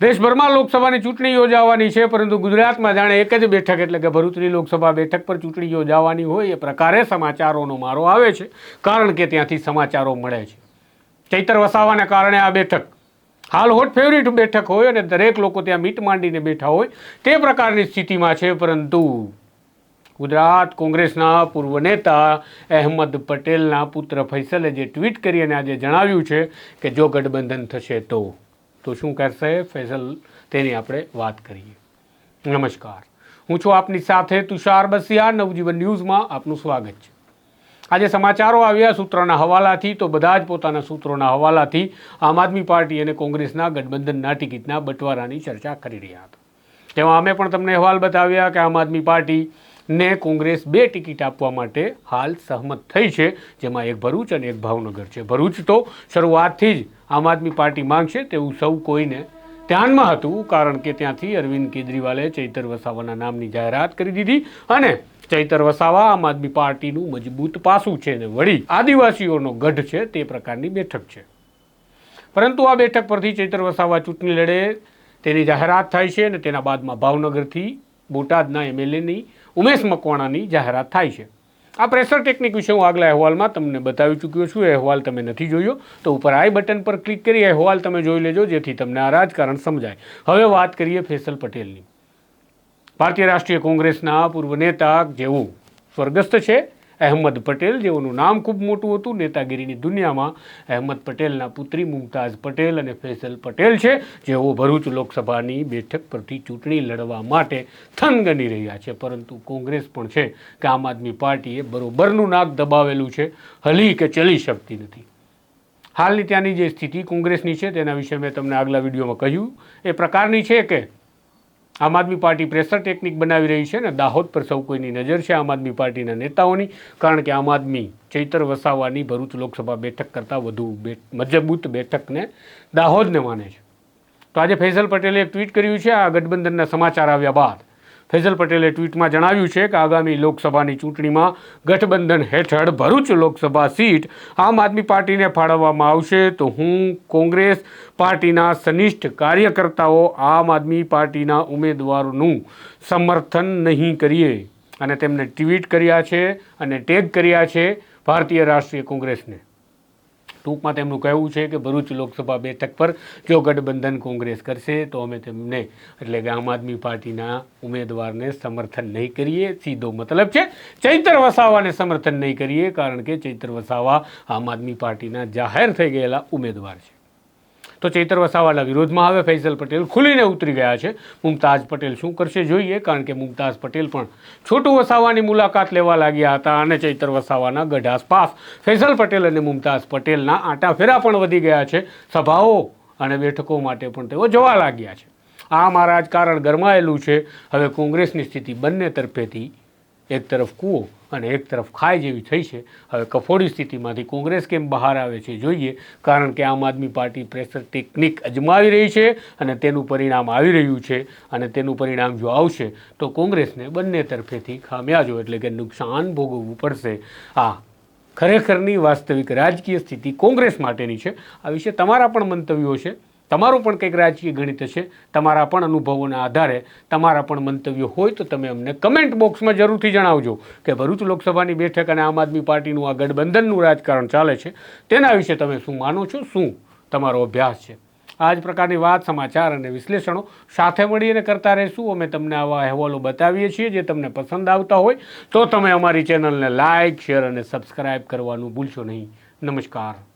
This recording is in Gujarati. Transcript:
દેશભરમાં લોકસભાની ચૂંટણી યોજાવાની છે, પરંતુ ગુજરાતમાં જાણે એક જ બેઠક એટલે કે ભરૂચની લોકસભા બેઠક પર ચૂંટણી યોજાવાની હોય એ પ્રકારે સમાચારોનો મારો આવે છે, કારણ કે ત્યાંથી સમાચારો મળે છે. ચૈતર વસાવાના કારણે આ બેઠક, હાલ હોટ ફેવરિટ બેઠક હોય અને દરેક લોકો ત્યાં મીટ માંડીને બેઠા હોય તે પ્રકારની સ્થિતિમાં છે, પરંતુ ગુજરાત કોંગ્રેસના પૂર્વ નેતા અહેમદ પટેલના પુત્ર ફૈસલે જે ટ્વીટ કરી અને આજે જણાવ્યું છે કે જો ગઠબંધન થશે તો તો શું કરશે? ફેઝલ, તેની આપણે વાત કરીએ. નમસ્કાર. હું છું આપની સાથે તુષાર બસિયા, નવજીવન ન્યૂઝમાં આપનું સ્વાગત છે. આજે સમાચારો આવ્યા સૂત્રોના હવાલાથી, તો બધા જ પોતાના સૂત્રોના હવાલાથી આમ આદમી પાર્ટી અને કોંગ્રેસના ગઠબંધનના ટિકિટના બંટવારાની ચર્ચા કરી રહ્યા હતા. તેમાં અમે પણ તમને અહેવાલ બતાવ્યા કે આમ આદમી પાર્ટી ને કોંગ્રેસ બે ટિકિટ આપવા માટે હાલ સહમત થઈ છે, જેમાં એક ભરૂચ અને એક ભાવનગર છે. ભરૂચ તો શરૂઆતથી જ આમ આદમી પાર્ટી માંગશે તેવું સૌ કોઈને ધ્યાનમાં હતું, કારણ કે ત્યાંથી અરવિંદ કેજરીવાલે ચૈતર વસાવાના નામની જાહેરાત કરી દીધી અને ચૈતર વસાવા આમ આદમી પાર્ટીનું મજબૂત પાસું છે ને વળી આદિવાસીઓનો ગઢ છે તે પ્રકારની બેઠક છે. પરંતુ આ બેઠક પરથી ચૈતર વસાવા ચૂંટણી લડે, તેની જાહેરાત થાય છે અને તેના બાદમાં ભાવનગરથી બોટાદના એમએલએની ઉમેશ મકવાણાની જાહેરાત થાય છે. આ પ્રેશર ટેકનિક વિશે હું આગલા અહેવાલમાં તમને બતાવી ચૂક્યો છું. એ અહેવાલ તમે નથી જોયો, તો ઉપર આઈ બટન પર ક્લિક કરી અહેવાલ તમે જોઈ લેજો, જેથી તમને આ રાજકારણ સમજાય. હવે વાત કરીએ ફેસલ પટેલની. ભારતીય રાષ્ટ્રીય કોંગ્રેસના પૂર્વ નેતા જેવું સ્વર્ગસ્થ છે અહેમદ પટેલ, જેઓનું નામ ખૂબ મોટું હતું, નેતાગીરીની દુનિયામાં અહેમદ પટેલના પુત્રી મુમતાઝ પટેલ અને ફૈસલ પટેલ છે, જેઓ ભરૂચ લોકસભાની બેઠક પરથી ચૂંટણી લડવા માટે થનગની રહ્યા છે. પરંતુ કોંગ્રેસ પણ છે કે આમ આદમી પાર્ટીએ બરોબરનું નાક દબાવેલું છે. હલી કે ચલી શકતી નથી. હાલની ત્યાંની જે સ્થિતિ કોંગ્રેસની છે તેના વિશે મેં તમને આગલા વિડીયોમાં કહ્યું. એ પ્રકારની છે કે આમ આદમી પાર્ટી પ્રેશર ટેકનિક બનાવી રહી છે ને દાહોદ પર સૌ કોઈની નજર છે આમ આદમી પાર્ટીના નેતાઓની, કારણ કે આમ આદમી ચૈતર વસાવાની ભરૂચ લોકસભા બેઠક કરતાં વધુ મજબૂત બેઠકને દાહોદને માને છે. તો આજે ફૈઝલ પટેલે એક ટ્વીટ કર્યું છે, આ ગઠબંધનના સમાચાર આવ્યા બાદ. ફૈઝલ પટેલે ટ્વીટમાં જણાવ્યું છે કે આગામી લોકસભાની ચૂંટણીમાં ગઠબંધન હેઠળ ભરૂચ લોકસભા સીટ આમ આદમી પાર્ટીને ફાળવવામાં આવશે. તો હું કોંગ્રેસ પાર્ટીના સનિષ્ઠ કાર્યકર્તાઓ, આમ આદમી પાર્ટીના ઉમેદવારોનું સમર્થન નહીં કરીએ. અને તેમને ટ્વીટ કર્યા છે અને ટેગ કર્યા છે ભારતીય રાષ્ટ્રીય કોંગ્રેસને. ટૂંકમાં તેમનું કહેવું છે કે ભરૂચ લોકસભા બેઠક પર જો ગઠબંધન કોંગ્રેસ કરશે, તો અમે તેમને એટલે કે આમ આદમી પાર્ટીના ઉમેદવારને સમર્થન નહીં કરીએ. સીધો મતલબ છે, ચૈતર વસાવાને સમર્થન નહીં કરીએ, કારણ કે ચૈતર વસાવા આમ આદમી પાર્ટીના જાહેર થઈ ગયેલા ઉમેદવાર છે. તો ચૈતર વસાવાના વિરોધમાં હવે ફૈઝલ પટેલ ખુલીને ઉતરી ગયા છે. મુમતાઝ પટેલ શું કરશે જોઈએ? કારણ કે મુમતાઝ પટેલ પણ છોટું વસાવાની મુલાકાત લેવા લાગ્યા હતા અને ચૈતર વસાવાના ગઢાસ પાસ. ફૈઝલ પટેલ અને મુમતાઝ પટેલના આંટાફેરા પણ વધી ગયા છે. સભાઓ અને બેઠકો માટે પણ તેઓ જવા લાગ્યા છે. આ આ રાજકારણ ગરમાયેલું છે. હવે કોંગ્રેસની સ્થિતિ બંને તરફેથી એક તરફ કૂવો અને એક તરફ ખાય જેવી થઈ છે. હવે કફોડી સ્થિતિમાંથી કોંગ્રેસ કેમ બહાર આવે છે જોઈએ. કારણ કે આમ આદમી પાર્ટી પ્રેશર ટેકનિક અજમાવી રહી છે અને તેનું પરિણામ આવી રહ્યું છે અને તેનું પરિણામ જો આવશે તો કોંગ્રેસને બંને તરફેથી ખામ્યાજો એટલે કે નુકસાન ભોગવવું પડશે. આ ખરેખરની વાસ્તવિક રાજકીય સ્થિતિ કોંગ્રેસ માટેની છે. આ વિશે તમારા પણ મંતવ્યો છે? તમારું પણ કંઈક રાજકીય ગણિત હશે, તમારા પણ અનુભવોના આધારે તમારા પણ મંતવ્યો હોય તો તમે અમને કમેન્ટ બોક્સમાં જરૂરથી જણાવજો કે ભરૂચ લોકસભાની બેઠક અને આમ આદમી પાર્ટીનું આ ગઠબંધનનું રાજકારણ ચાલે છે. તેના વિશે તમે શું માનો છો? શું તમારો અભ્યાસ છે? આ જ પ્રકારની વાત, સમાચાર અને વિશ્લેષણો સાથે મળીને કરતા રહીશું. અમે તમને આવા અહેવાલો બતાવીએ છીએ જે તમને પસંદ આવતા હોય તો તમે અમારી ચેનલને લાઇક શેર અને સબસ્ક્રાઇબ કરવાનું ભૂલશો નહીં. નમસ્કાર.